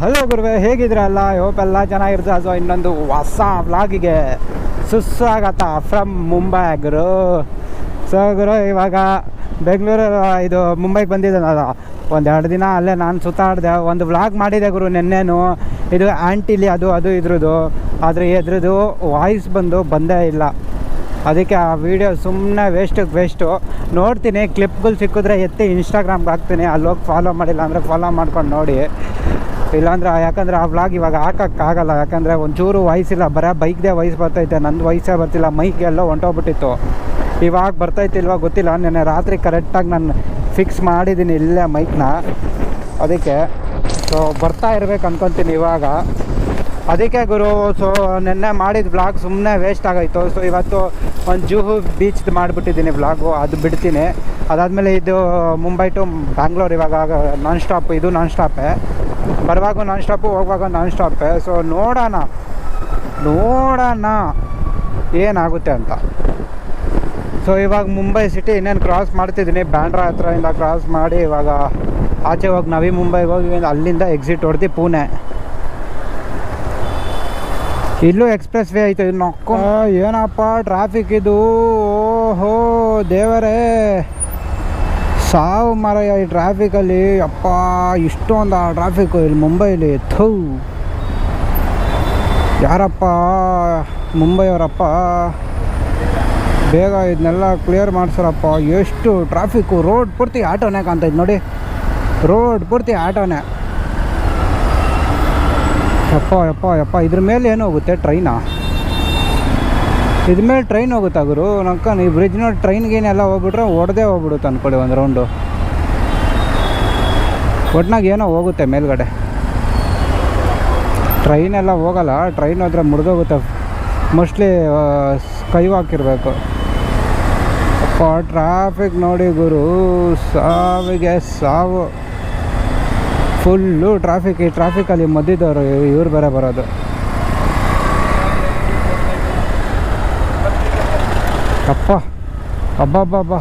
Hello ಗುರುವೆ ಹೇಗಿದ್ರಲ್ಲ hope ಎಲ್ಲ ಚೆನ್ನಾಗಿರ್ತದೆ ಸೊ ಇನ್ನೊಂದು ಹೊಸ ವ್ಲಾಗಿಗೆ ಸುಸ್ವಾಗತ ಫ್ರಮ್ ಮುಂಬೈ ಗುರು. ಸೊ ಗುರು, ಇವಾಗ ಬೆಂಗಳೂರು, ಇದು ಮುಂಬೈಗೆ ಬಂದಿದ್ದೆ ನಾನು. ಒಂದು ಎರಡು ದಿನ ಅಲ್ಲೇ ನಾನು ಸುತ್ತಾಡಿದೆ. ಒಂದು ವ್ಲಾಗ್ ಮಾಡಿದೆ ಗುರು ನಿನ್ನೆನು. ಇದು ಆ್ಯಂಟಿಲಿ ಅದು ಅದು ಇದ್ರದ್ದು ಆದರೆ ಇದ್ರದ್ದು ವಾಯ್ಸ್ ಬಂದು ಬಂದೇ ಇಲ್ಲ. ಅದಕ್ಕೆ ಆ ವಿಡಿಯೋ ಸುಮ್ಮನೆ ವೇಸ್ಟಿಗೆ ವೇಸ್ಟು ನೋಡ್ತೀನಿ ಕ್ಲಿಪ್ಗಳು ಸಿಕ್ಕಿದ್ರೆ ಎತ್ತಿ ಇನ್ಸ್ಟಾಗ್ರಾಮ್ಗೆ ಹಾಕ್ತೀನಿ. ಅಲ್ಲಿ ಹೋಗಿ ಫಾಲೋ ಮಾಡಿಲ್ಲ ಅಂದರೆ ಫಾಲೋ ಮಾಡ್ಕೊಂಡು ನೋಡಿ. ಇಲ್ಲಾಂದ್ರೆ ಯಾಕಂದರೆ ಆ ವ್ಲಾಗ್ ಇವಾಗ ಹಾಕೋಕ್ಕಾಗಲ್ಲ ಯಾಕಂದರೆ ಒಂಚೂರು ವಯಸ್ಸಿಲ್ಲ ಬರೀ ಬೈಕ್ದೇ ವಯಸ್ಸು ಬರ್ತೈತೆ. ನಂದು ವಯಸ್ಸೇ ಬರ್ತಿಲ್ಲ. ಮೈಕ್ ಎಲ್ಲ ಹೊಂಟೋಗ್ಬಿಟ್ಟಿತ್ತು. ಇವಾಗ ಬರ್ತೈತಿಲ್ವಾ ಗೊತ್ತಿಲ್ಲ. ನೆನ್ನೆ ರಾತ್ರಿ ಕರೆಕ್ಟಾಗಿ ನಾನು ಫಿಕ್ಸ್ ಮಾಡಿದ್ದೀನಿ ಇಲ್ಲೇ ಮೈಕ್ನ ಅದಕ್ಕೆ ಸೊ ಬರ್ತಾ ಇರ್ಬೇಕು ಅನ್ಕೊತೀನಿ ಇವಾಗ. ಅದಕ್ಕೆ ಗುರು ಸೊ ನೆನ್ನೆ ಮಾಡಿದ ಬ್ಲಾಗ್ ಸುಮ್ಮನೆ ವೇಸ್ಟ್ ಆಗೋಯ್ತು. ಸೊ ಇವತ್ತು ಒಂದು ಜೂಹು ಬೀಚ್ದು ಮಾಡಿಬಿಟ್ಟಿದ್ದೀನಿ ಬ್ಲಾಗು ಅದು ಬಿಡ್ತೀನಿ. ಅದಾದಮೇಲೆ ಇದು ಮುಂಬೈ ಟು ಬ್ಯಾಂಗ್ಳೂರ್ ಇವಾಗ ನಾನ್ ಸ್ಟಾಪ್ ಇದು ನಾನ್ ಸ್ಟಾಪೇ ಬರುವಾಗ ನಾನ್ ಸ್ಟಾಪು ಹೋಗುವಾಗ ನಾನ್ ಸ್ಟಾಪೇ ಸೊ ನೋಡೋಣ. ನೋಡೋಣ. ಏನಾಗುತ್ತೆ ಅಂತ. ಸೊ ಇವಾಗ ಮುಂಬೈ ಸಿಟಿ ಇನ್ನೇನು ಕ್ರಾಸ್ ಮಾಡ್ತಿದ್ದೀನಿ. ಬ್ಯಾಂಡ್ರಾ ಹತ್ರದಿಂದ ಕ್ರಾಸ್ ಮಾಡಿ ಇವಾಗ ಆಚೆ ಹೋಗಿ ನವಿ ಮುಂಬೈಗೆ ಹೋಗಿ ಅಲ್ಲಿಂದ ಎಕ್ಸಿಟ್ ಹೊಡೆದು ಪುಣೆ. ಇಲ್ಲೂ ಎಕ್ಸ್ಪ್ರೆಸ್ ವೇ ಇದು ನಕ್ಕೋ ಏನಪ್ಪ ಟ್ರಾಫಿಕ್ ಇದು? ಓಹೋ, ದೇವರೇ. ಸಾವು ಮರಯ, ಈ ಟ್ರಾಫಿಕಲ್ಲಿ ಅಪ್ಪ, ಇಷ್ಟೊಂದು ಆ ಟ್ರಾಫಿಕ್ಕು ಇಲ್ಲಿ ಮುಂಬೈಲಿ ಥೂ. ಯಾರಪ್ಪ, ಮುಂಬೈಯವರಪ್ಪ, ಬೇಗ ಇದನ್ನೆಲ್ಲ ಕ್ಲಿಯರ್ ಮಾಡಿಸ್ರಪ್ಪ. ಎಷ್ಟು ಟ್ರಾಫಿಕ್ಕು ರೋಡ್ ಪೂರ್ತಿ ಆಟೋನೇ ಕಾಣ್ತೈತೆ ನೋಡಿ. ರೋಡ್ ಪೂರ್ತಿ ಆಟೋನೇ. ಯಪ್ಪ ಯಪ್ಪ ಯಪ್ಪ, ಇದ್ರ ಮೇಲೆ ಏನು ಹೋಗುತ್ತೆ ಟ್ರೈನಾ ಇದ್ರ ಮೇಲೆ ಟ್ರೈನ್ ಹೋಗುತ್ತಾ ಗುರು? ನಕ್ಕ ಈ ಬ್ರಿಡ್ಜ್ ನೋಡಿ ಟ್ರೈನ್ಗೇನೆಲ್ಲ ಹೋಗ್ಬಿಟ್ರೆ ಹೊಡೆದೇ ಹೋಗ್ಬಿಡುತ್ತೆ ಅಂದ್ಕೊಳ್ಳಿ ಒಂದು ರೌಂಡು ಒಟ್ನಾಗ ಏನೋ ಹೋಗುತ್ತೆ ಮೇಲ್ಗಡೆ. ಟ್ರೈನ್ ಎಲ್ಲ ಹೋಗಲ್ಲ ಟ್ರೈನ್ ಹೋದ್ರೆ ಮುರಿದೋಗುತ್ತೆ. ಮೋಸ್ಟ್ಲಿ ಕೈ ಹಾಕಿರ್ಬೇಕು ಅಪ್ಪ ಟ್ರಾಫಿಕ್ ನೋಡಿ ಗುರು, ಸಾವಿಗೆ ಸಾವು. ಫುಲ್ಲು ಟ್ರಾಫಿಕ್ ಈ ಟ್ರಾಫಿಕಲ್ಲಿ ಮದ್ದಿದ್ದವರು ಇವ್ರು ಬೇರೆ ಬರೋದು. ಅಪ್ಪ ಅಬ್ಬಬ್ಬಬ್ಬ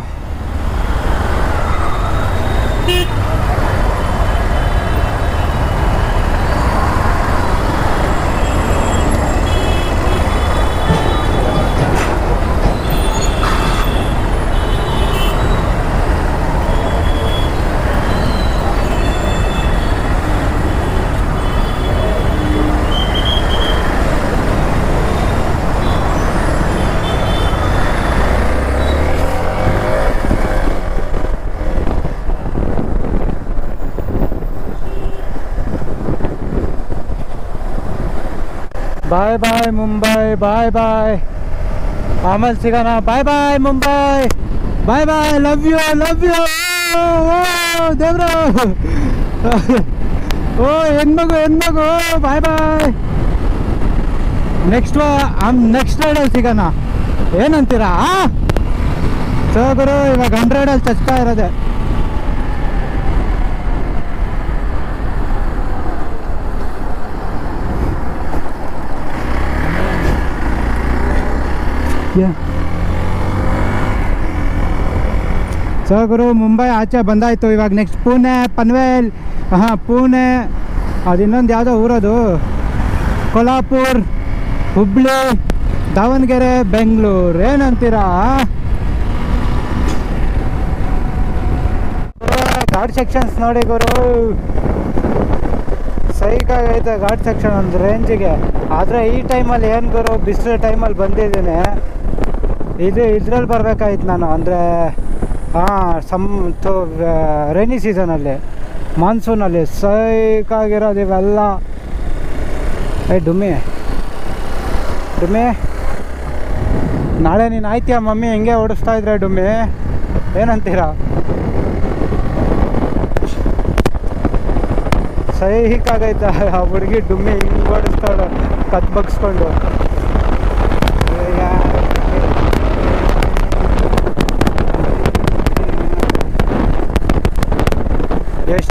ಬಾಯ್ ಬಾಯ್ ಮುಂಬೈ ಬಾಯ್ ಬಾಯ್ ಆಮೇಲೆ ಸಿಗೋಣ bye bye Mumbai bye bye love you love you ದೇವ್ರ ಓ ಹೆಣ್ಮಗು ಹೆಣ್ಮಗು. ಬಾಯ್ ಬಾಯ್ ನೆಕ್ಸ್ಟ್ ನೆಕ್ಸ್ಟ್ ರೈಡಲ್ಲಿ ಸಿಗೋಣ ಏನಂತೀರಾ? ಸೊ ಗುರು, ಇವಾಗ ಹಂಡ್ರೆಡಲ್ಲಿ ಚಚ್ತಾ ಇರೋದೆ. ಸೊ ಗುರು ಮುಂಬೈ ಆಚೆ ಬಂದಾಯ್ತು. ಇವಾಗ ನೆಕ್ಸ್ಟ್ ಪುಣೆ ಪನ್ವೇಲ್ ಹಾಂ, ಪುಣೆ ಅದು ಇನ್ನೊಂದು ಯಾವುದೋ ಊರದು. ಕೊಲ್ಹಾಪುರ್, ಹುಬ್ಳಿ, ದಾವಣಗೆರೆ, ಬೆಂಗಳೂರು. ಏನಂತೀರಾ? ಘಾಟ್ ಸೆಕ್ಷನ್ಸ್ ನೋಡಿ ಗುರು ಸೈಕಾಗೈತೆ ಘಾಟ್ ಸೆಕ್ಷನ್ ಒಂದು ರೇಂಜಿಗೆ ಆದರೆ ಈ ಟೈಮಲ್ಲಿ ಏನು ಗುರು ಬಿಸಿಲು ಟೈಮಲ್ಲಿ ಬಂದಿದ್ದೀನಿ. ಇದು ಇದ್ರಲ್ಲಿ ಬರಬೇಕಾಯ್ತು ನಾನು, ಅಂದರೆ ಹಾಂ ಸಮ್ ರೈನಿ ಸೀಸನಲ್ಲಿ ಮಾನ್ಸೂನಲ್ಲಿ ಸೈಕಾಗಿರೋದು ಇವೆಲ್ಲ. ಏ, ಡುಮ್ಮಿ ಡುಮ್ಮಿ, ನಾಳೆ ನೀನು ಆಯ್ತೀಯ ಮಮ್ಮಿ? ಹೆಂಗೆ ಓಡಿಸ್ತಾ ಇದ್ರೆ ಡುಮ್ಮಿ? ಏನಂತೀರಾ? ಸೈಕಾಗೈತೆ ಆ ಹುಡುಗಿ ಡುಮ್ಮಿ ಹಿಂಗೆ ಓಡಿಸ್ತಾಳೆ, ಕತ್ ಬಗ್ಸ್ಕೊಂಡು.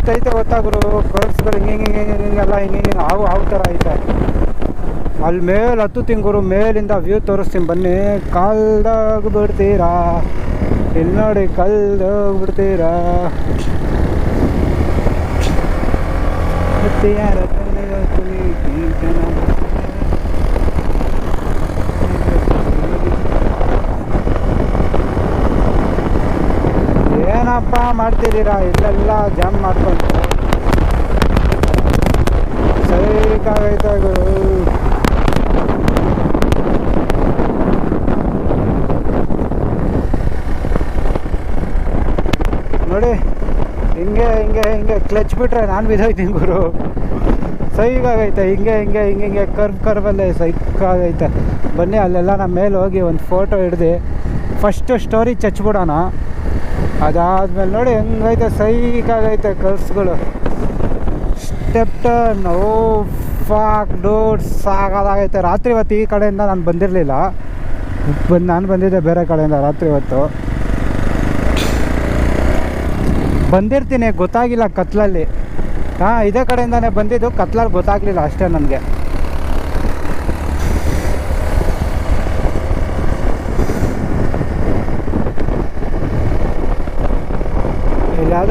ಎಷ್ಟೈತೆ ಗೊತ್ತಾ ಗುರು? ಕರ್ಸ್ಗಳು ಹಿಂಗೆ ಹಿಂಗೆ ಹಿಂಗೆ ಹಿಂಗೆಲ್ಲ ಹಿಂಗೆ ಹಿಂಗೆ ಹಾವು ಹಾವು ಥರ ಐತೆ. ಅಲ್ಲಿ ಮೇಲೆ ಹತ್ತು ತಿಂಗಳು ಮೇಲಿಂದ ವ್ಯೂ ತೋರಿಸ್ತೀನಿ. ಬನ್ನಿ ಕಲ್ದಾಗ ಬಿಡ್ತೀರಾ? ಇಲ್ಲಿ ನೋಡಿ ಕಲ್ದಾಗ ಬಿಡ್ತೀರಾ ಮತ್ತೆ ಯಾರ ಈ ಜನ ಏನಪ್ಪ ಮಾಡ್ತಿದ್ದೀರಾ? ಇಲ್ಲೆಲ್ಲ ಜಾಮ್ ಮಾಡ್ಕೊಂಡು. ಸೈಕಾಗೈತೆ ನೋಡಿ, ಹಿಂಗೆ ಹಿಂಗೆ ಹಿಂಗೆ ಕ್ಲಚ್ ಬಿಟ್ರೆ ನಾನು ಬಿದ್ದೋಯ್ತೀನಿ ಗುರು. ಸೈಗಾಗೈತೆ, ಹಿಂಗೆ ಹಿಂಗೆ ಹಿಂಗೆ ಹಿಂಗೆ ಕರ್ವ್ ಕರ್ವಲ್ಲೇ ಸೈಕಾಗೈತೆ ಬನ್ನಿ, ಅಲ್ಲೆಲ್ಲ ನಮ್ಮ ಮೇಲೆ ಹೋಗಿ ಒಂದು ಫೋಟೋ ಹಿಡ್ದು ಫಸ್ಟು ಸ್ಟೋರಿ ಚಚ್ಬಿಡೋಣ. ಅದಾದ್ಮೇಲೆ ನೋಡಿ ಹೆಂಗೈತೆ, ಸೈಕಾಗೈತೆ ಕಲ್ಸ್ಗಳು. ಸ್ಟೆಪ್ ಟರ್ನ್ ಓ ಫಾಕ್ ಡೋಡ್ ಸಾಕಾಗೈತೆ ರಾತ್ರಿ ಹೊತ್ತು ಈ ಕಡೆಯಿಂದ ನಾನು ಬಂದಿರಲಿಲ್ಲ. ಬಂದು, ನಾನು ಬಂದಿದ್ದೆ ಬೇರೆ ಕಡೆಯಿಂದ ರಾತ್ರಿ ಹೊತ್ತು. ಬಂದಿರ್ತೀನಿ, ಗೊತ್ತಾಗಿಲ್ಲ ಕತ್ಲಲ್ಲಿ. ಹಾಂ, ಇದೇ ಕಡೆಯಿಂದಾನೆ ಬಂದಿದ್ದು, ಕತ್ಲಲ್ಲಿ ಗೊತ್ತಾಗಲಿಲ್ಲ ಅಷ್ಟೇ ನನಗೆ.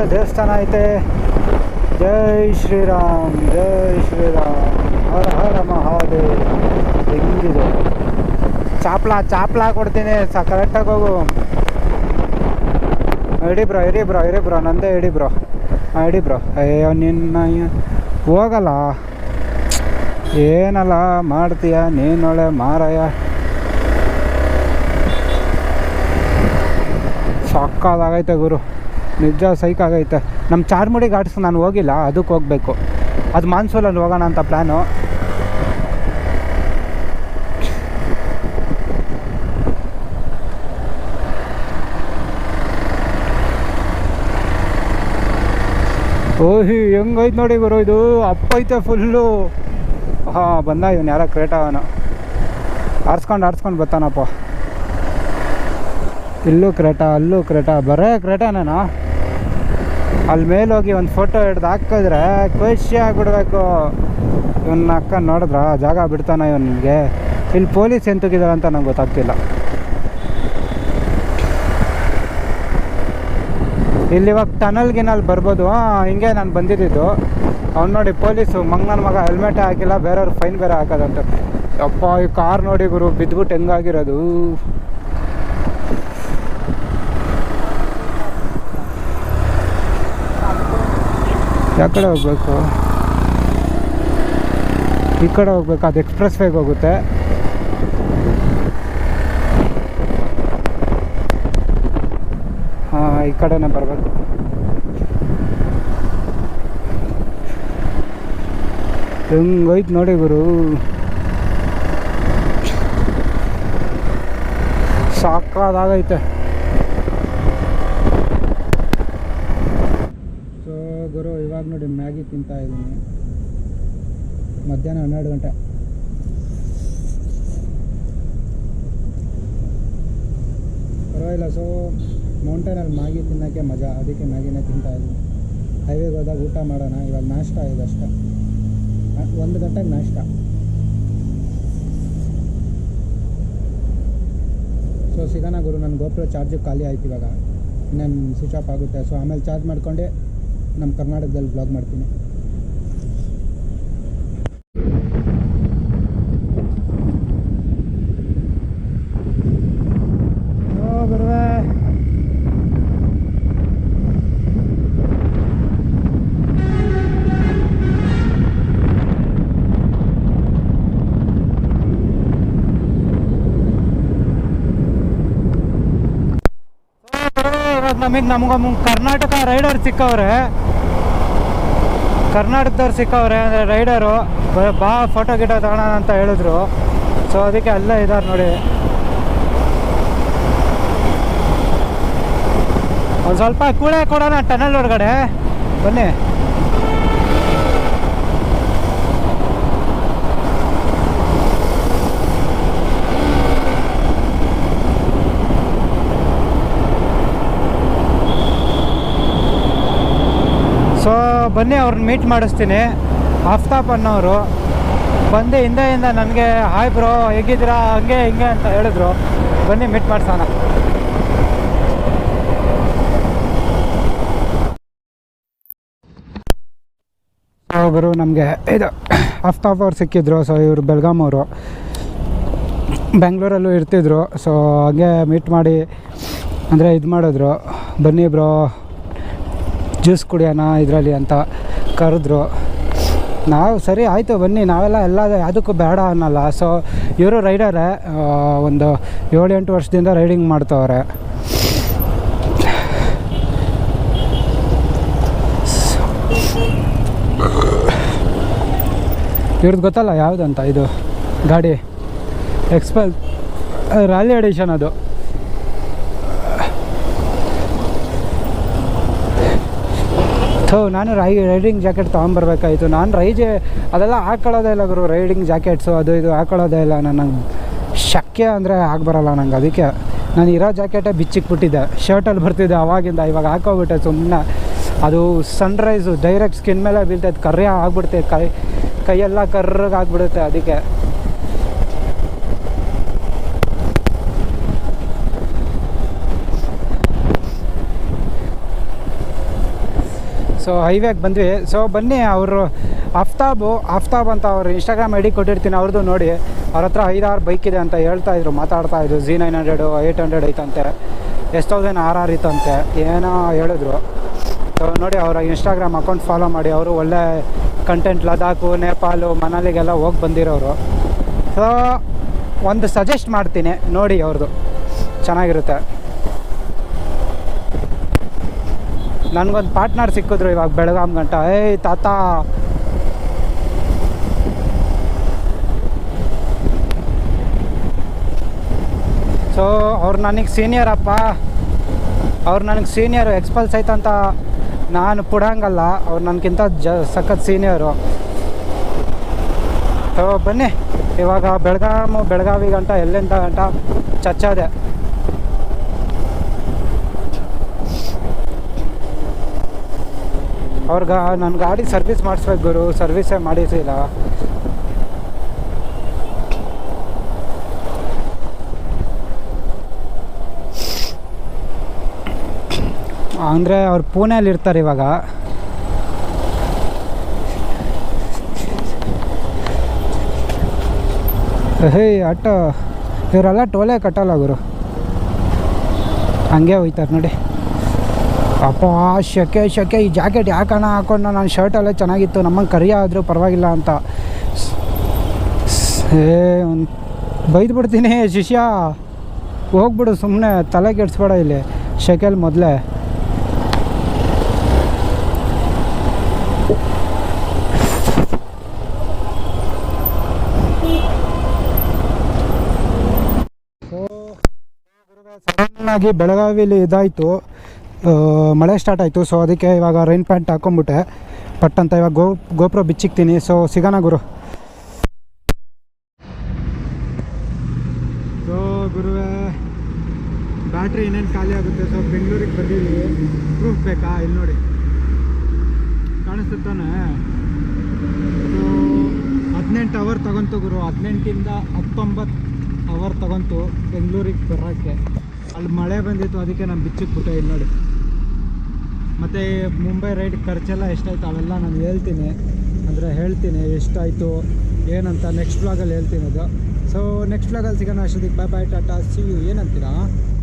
ದೇವಸ್ಥಾನ ಐತೆ. ಜೈ ಶ್ರೀರಾಮ್ ಜೈ ಶ್ರೀರಾಮ್. ಹರ ಹರ ಮಹಾದೇವ್. ಹೆಂಗಿದೆ? ಚಾಪ್ಲ ಚಾಪ್ಲ ಕೊಡ್ತೀನಿ. ಸ ಕರೆಕ್ಟಾಗಿ ಹೋಗು. ಇಡಿ ಬ್ರೋ ಇರಿ ಬ್ರೋ ಇರಿ ಬ್ರೋ, ನಂದೇ ಇಡಿ ಬ್ರೋ. ಹಾಂ ಇಡಿ ಬ್ರೋ. ಅಯ್ಯೋ ನಿನ್ನ ಹೋಗಲ್ಲ. ಏನಲ್ಲ ಮಾಡ್ತೀಯ? ನೀನೊಳೆ ಮಾರಾಯ ಸಾಕಾಗೈತೆ ಗುರು. ನಿಜ ಸೈಕಾಗೈತೆ ನಮ್ಮ ಚಾರ್ಮುಡಿ ಘಾಟ್ಸ್ ನಾನು ಹೋಗಿಲ್ಲ, ಅದಕ್ಕೆ ಹೋಗಬೇಕು. ಅದು ಮಾನ್ಸೂಲಲ್ಲಿ ಹೋಗೋಣ ಅಂತ ಪ್ಲ್ಯಾನು ಓಹಿ, ಹೆಂಗೈತೆ ನೋಡಿ ಗುರು ಇದು. ಅಪ್ಪೈತೆ ಫುಲ್ಲು. ಹಾಂ, ಬಂದ ಇವನು ಯಾರ ಕ್ರೇಟ ಅವನು. ಆರಿಸ್ಕೊಂಡು ಆರ್ಸ್ಕೊಂಡು ಬರ್ತಾನಪ್ಪ. ಇಲ್ಲೂ ಕ್ರೇಟ, ಅಲ್ಲೂ ಕ್ರೇಟ. ಬರೇ ಕ್ರೇಟನೇನಾ ಅಲ್ಲಿ ಮೇಲೆ ಹೋಗಿ ಒಂದು ಫೋಟೋ ಹಿಡ್ದು ಹಾಕಿದ್ರೆ ಖುಷಿ ಆಗ್ಬಿಡ್ಬೇಕು. ಇವನ್ನ ಅಕ್ಕ ನೋಡಿದ್ರ, ಜಾಗ ಬಿಡ್ತಾನ ಇವನಿಗೆ. ಇಲ್ಲಿ ಪೊಲೀಸ್ ಎಂತಕ್ಕಿದ್ದಾರೆ ಅಂತ ನಂಗೆ ಗೊತ್ತಾಗ್ತಿಲ್ಲ. ಇಲ್ಲಿ ಇವಾಗ ಟನಲ್ ಗಿನಲ್ಲಿ ಬರ್ಬೋದು. ಹಿಂಗೆ ನಾನು ಬಂದಿದ್ದು. ಅವ್ನು ನೋಡಿ ಪೊಲೀಸು, ಮಂಗನ ಮಗ ಹೆಲ್ಮೆಟ್ ಹಾಕಿಲ್ಲ, ಬೇರೆಯವ್ರು ಫೈನ್ ಬೇರೆ ಹಾಕೋದಂತ. ಅಪ್ಪ, ಈ ಕಾರ್ ನೋಡಿ ಗುರು ಬಿದ್ಬಿಟ್ಟು ಹೆಂಗಾಗಿರೋದು? ಯಾವ ಕಡೆ ಹೋಗ್ಬೇಕು. ಈ ಕಡೆ ಹೋಗ್ಬೇಕು, ಅದು ಎಕ್ಸ್ಪ್ರೆಸ್ ವೇಗೆ ಹೋಗುತ್ತೆ. ಹಾಂ, ಈ ಕಡೆನೇ ಬರಬೇಕು. ಹೆಂಗೈತೆ ನೋಡಿ ಗುರು. ಸಾಕಾದಾಗೈತೆ ಸೊ ಗುರು ಇವಾಗ ನೋಡಿ ಮ್ಯಾಗಿ ತಿಂತಾ ಇದ್ದೀನಿ ಮಧ್ಯಾಹ್ನ ಹನ್ನೆರಡು ಗಂಟೆ. ಪರವಾಗಿಲ್ಲ ಸೊ ಮೌಂಟೇನಲ್ಲಿ ಮ್ಯಾಗಿ ತಿನ್ನೋಕ್ಕೆ ಮಜಾ, ಅದಕ್ಕೆ ಮ್ಯಾಗಿನೇ ತಿಂತಾ ಇದ್ದೀನಿ. ಹೈವೇಗೆ ಹೋದಾಗ ಊಟ ಮಾಡೋಣ, ಇವಾಗ ನಾಷ್ಟ ಇದೆ ಅಷ್ಟೇ. ಒಂದು ಗಂಟೆಗೆ ನಾಷ್ಟ. ಸೊ ಸಿಗೋಣ ಗುರು, ನನ್ನ ಗೋಪುರ ಚಾರ್ಜು ಖಾಲಿ ಆಯ್ತು ಇವಾಗ. ಇನ್ನೇನು ಸ್ವಿಚ್ ಆಫ್ ಆಗುತ್ತೆ ಸೊ ಆಮೇಲೆ ಚಾರ್ಜ್ ಮಾಡ್ಕೊಂಡೆ ನಮ್ಮ ಕರ್ನಾಟಕದಲ್ಲಿ ಬ್ಲಾಗ್ ಮಾಡ್ತೀನಿ ಗುರುವೇ ನಮಗೆ ನಮ್ಗೆ ಕರ್ನಾಟಕ ರೈಡರ್ ಸಿಕ್ಕವ್ರೆ. ಕರ್ನಾಟಕದವ್ರು ಸಿಕ್ಕವ್ರೆ ಅಂದರೆ ರೈಡರು. ಬಾ ಫೋಟೋ ಗಿಟೋ ತಗೋಣ ಅಂತ ಹೇಳಿದ್ರು. ಸೊ, ಅದಕ್ಕೆ ಅಲ್ಲೇ ಇದ್ದಾರೆ ನೋಡಿ. ಒಂದು ಸ್ವಲ್ಪ ಕೂಳೆ ಕೊಡೋಣ, ಟನಲ್ ಒಳಗಡೆ. ಬನ್ನಿ ಸೊ ಬನ್ನಿ ಅವ್ರನ್ನ ಮೀಟ್ ಮಾಡಿಸ್ತೀನಿ. ಆಫ್ತಾಪ್ ಅನ್ನೋರು. ಬಂದು ಹಿಂದೆಯಿಂದ ನನಗೆ ಹಾಯ್ ಬ್ರೋ ಹೇಗಿದ್ದೀರಾ? ಹಂಗೆ, ಹಿಂಗೆ ಅಂತ ಹೇಳಿದ್ರು. ಬನ್ನಿ ಮೀಟ್ ಮಾಡ್ಸೋಣ. ಒಬ್ಬರು ನಮಗೆ ಇದು ಆಫ್ತಾಪ್ ಅವ್ರು ಸಿಕ್ಕಿದ್ರು. ಸೊ ಇವರು ಬೆಳಗಾಂ ಅವರು. ಬೆಂಗಳೂರಲ್ಲೂ ಇರ್ತಿದ್ರು. ಸೊ ಹಾಗೆ ಮೀಟ್ ಮಾಡಿ, ಅಂದರೆ ಇದು ಮಾಡಿದ್ರು. ಬನ್ನಿ ಬ್ರೋ ಜ್ಯೂಸ್ ಕುಡಿಯೋಣ ಇದರಲ್ಲಿ ಅಂತ ಕರೆದ್ರು. ನಾವು ಸರಿ ಆಯಿತು ಬನ್ನಿ, ನಾವೆಲ್ಲ ಎಲ್ಲ ಯಾವುದಕ್ಕೂ ಬೇಡ ಅನ್ನಲ್ಲ. ಸೊ ಇವರು ರೈಡರೇ ಒಂದು ಏಳು ಎಂಟು ವರ್ಷದಿಂದ ರೈಡಿಂಗ್ ಮಾಡ್ತವ್ರೆ. ಇವ್ರದ್ದು ಗೊತ್ತಲ್ಲ ಯಾವುದಂತ ಇದು ಗಾಡಿ. ಎಕ್ಸ್ಪಲ್ ರ್ಯಾಲಿ ಎಡಿಷನ್ ಅದು. ಥೋ, ನಾನು ರೈ ರೈಡಿಂಗ್ ಜಾಕೆಟ್ ತೊಗೊಂಬರ್ಬೇಕಾಯಿತು. ನಾನು ರೈಜೆ, ಅದೆಲ್ಲ ಹಾಕೊಳ್ಳೋದೇ ಇಲ್ಲ ಗುರು ರೈಡಿಂಗ್ ಜಾಕೆಟ್ಸು ಅದು ಇದು ಹಾಕೊಳ್ಳೋದೇ ಇಲ್ಲ. ನನಗೆ ಶಕ್ಯ ಅಂದರೆ ಆಗಬರಲ್ಲ ನಂಗೆ ಅದಕ್ಕೆ. ನಾನು ಇರೋ ಜಾಕೆಟೇ ಬಿಚ್ಚಿಕ್ಬಿಟ್ಟಿದ್ದೆ. ಶರ್ಟಲ್ಲಿ ಬರ್ತಿದ್ದೆ ಅವಾಗಿಂದ, ಇವಾಗ ಹಾಕೋಬಿಟ್ಟೆ ಸುಮ್ಮನೆ ಅದು ಸನ್ರೈಸು ಡೈರೆಕ್ಟ್ ಸ್ಕಿನ್ ಮೇಲೆ ಬೀಳ್ತೈತೆ. ಕರ್ಯ ಆಗ್ಬಿಡ್ತೈತೆ ಕೈ, ಕೈಯೆಲ್ಲ ಕರ್ರಗೆ ಆಗ್ಬಿಡುತ್ತೆ ಅದಕ್ಕೆ. ಸೊ ಹೈವೇಗೆ ಬಂದ್ವಿ. ಸೊ ಬನ್ನಿ, ಅವರು ಆಫ್ತಾಬು ಆಫ್ತಾಬ್ ಅಂತ ಅವ್ರು ಇನ್ಸ್ಟಾಗ್ರಾಮ್ ಐ ಡಿ ಕೊಟ್ಟಿರ್ತೀನಿ ಅವ್ರದ್ದು ನೋಡಿ. ಅವ್ರ ಹತ್ರ ಐದಾರು ಬೈಕ್ ಇದೆ ಅಂತ ಹೇಳ್ತಾ ಇದ್ರು, ಮಾತಾಡ್ತಾ ಇದ್ರು. G nine hundred eight hundred ಐತಂತೆ. ಎಷ್ಟು ತೌಸಂಡ್ ಆರ್ ಆರ್ ಇತ್ತಂತೆ. ಏನೋ ಹೇಳಿದ್ರು. ಸೊ ನೋಡಿ, ಅವರ ಇನ್ಸ್ಟಾಗ್ರಾಮ್ ಅಕೌಂಟ್ ಫಾಲೋ ಮಾಡಿ, ಅವರು ಒಳ್ಳೆ ಕಂಟೆಂಟ್ ಲದಾಖು ನೇಪಾಲು ಮನಾಲಿಗೆಲ್ಲ ಹೋಗಿ ಬಂದಿರೋರು. ಸೊ ಒಂದು ಸಜೆಸ್ಟ್ ಮಾಡ್ತೀನಿ, ನೋಡಿ ಅವ್ರದ್ದು ಚೆನ್ನಾಗಿರುತ್ತೆ. ನನಗೊಂದು ಪಾರ್ಟ್ನರ್ ಸಿಕ್ಕಿದ್ರು ಇವಾಗ ಬೆಳಗಾಂ ಗಂಟ. ಏಯ್, ತಾತ. ಸೊ ಅವ್ರು ನನಗೆ ಸೀನಿಯರ್ ಅಪ್ಪ. ಅವ್ರು ನನಗೆ ಸೀನಿಯರು ಎಕ್ಸ್ಪಲ್ಸ್ ಆಯ್ತಂತ ನಾನು ಪುಡಂಗಲ್ಲ. ಅವ್ರು ನನಗಿಂತ ಜ, ಸಖತ್ ಸೀನಿಯರು ಸೊ ಬನ್ನಿ. ಇವಾಗ ಬೆಳಗಾಮು, ಬೆಳಗಾವಿ ಗಂಟ, ಎಲ್ಲಿಂದ ಗಂಟ? ಚಚ್ಚದೆ. ಅವ್ರಿಗೆ ನನ್ನ ಗಾಡಿ ಸರ್ವಿಸ್ ಮಾಡಿಸ್ಬೇಕು ಗುರು, ಸರ್ವಿಸೇ ಮಾಡಿಸಿಲ್ಲ. ಅಂದರೆ ಅವ್ರು ಪೂನೆಯಲ್ಲಿ ಇರ್ತಾರೆ ಇವಾಗ. ಹೇ, ಅಟ್ಟ, ಇವರೆಲ್ಲ ಟೋಲೆ ಕಟ್ಟಲ್ಲ ಗುರು. ಹಂಗೆ ಹೋಯ್ತಾರೆ ನೋಡಿ. ಅಪ್ಪ ಶೆಕೆ ಶೆಕೆ, ಈ ಜಾಕೆಟ್ ಯಾಕಣ ಹಾಕೊಂಡು ನಾನು ಶರ್ಟಲ್ಲೇ ಚೆನ್ನಾಗಿತ್ತು ನಮ್ಮಂಗೆ ಕರಿಯ ಆದರೂ ಪರವಾಗಿಲ್ಲ ಅಂತ. ಏ, ಒಂದು ಬೈದು ಬಿಡ್ತೀನಿ ಶಿಷ್ಯ. ಹೋಗ್ಬಿಡು ಸುಮ್ಮನೆ ತಲೆ ಕೆಡಿಸ್ಬೇಡ ಇಲ್ಲಿ. ಶೆಕೆಲ್ ಮೊದಲೇ. ಸಡನ್ನಾಗಿ ಬೆಳಗಾವಿಯಲ್ಲಿ ಇದಾಯಿತು. ಮಳೆ ಸ್ಟಾರ್ಟ್ ಆಯಿತು ಸೊ ಅದಕ್ಕೆ ಇವಾಗ ರೈನ್ ಪ್ಯಾಂಟ್ ಹಾಕೊಂಬಿಟ್ಟೆ ಪಟ್ ಅಂತ ಇವಾಗ ಗೋ ಗೋಪ್ರೋ ಬಿಚ್ಚಿಕ್ತೀನಿ ಸೊ ಸಿಗೋಣ ಗುರು. ಸೊ ಗುರುವೇ ಬ್ಯಾಟ್ರಿ ಏನೇನು ಖಾಲಿ ಆಗುತ್ತೆ ಸೊ ಬೆಂಗಳೂರಿಗೆ ಬಂದಿದ್ದೀವಿ ಪ್ರೂಫ್ ಬೇಕಾ? ಇಲ್ಲಿ ನೋಡಿ. ಕಾಣಿಸುತ್ತಾನೆ ಸೊ ಹದಿನೆಂಟು ಅವರ್ ತಗೊಂತು ಗುರು. ಹದಿನೆಂಟಿಂದ ಹತ್ತೊಂಬತ್ತು ಅವರ್ ತಗೊಂತು ಬೆಂಗಳೂರಿಗೆ ಬರೋಕ್ಕೆ. ಅಲ್ಲಿ ಮಳೆ ಬಂದಿತ್ತು, ಅದಕ್ಕೆ ನಾನು ಬಿಚ್ಚಿಕ್ಬಿಟ್ಟೆ ಇಲ್ಲಿ ನೋಡಿ. ಮತ್ತು ಮುಂಬೈ ರೈಡ್ ಖರ್ಚೆಲ್ಲ ಎಷ್ಟಾಯ್ತು ಅವೆಲ್ಲ ನಾನು ಹೇಳ್ತೀನಿ. ಅಂದರೆ ಹೇಳ್ತೀನಿ ಎಷ್ಟಾಯಿತು, ಏನಂತ ನೆಕ್ಸ್ಟ್ ಬ್ಲಾಗಲ್ಲಿ ಹೇಳ್ತೀನಿ ಅದು. ಸೊ ನೆಕ್ಸ್ಟ್ ಬ್ಲಾಗಲ್ಲಿ ಸಿಗೋಣ ಅಷ್ಟೊತ್ತಿಗೆ bye bye tata see you ಏನಂತೀರಾ?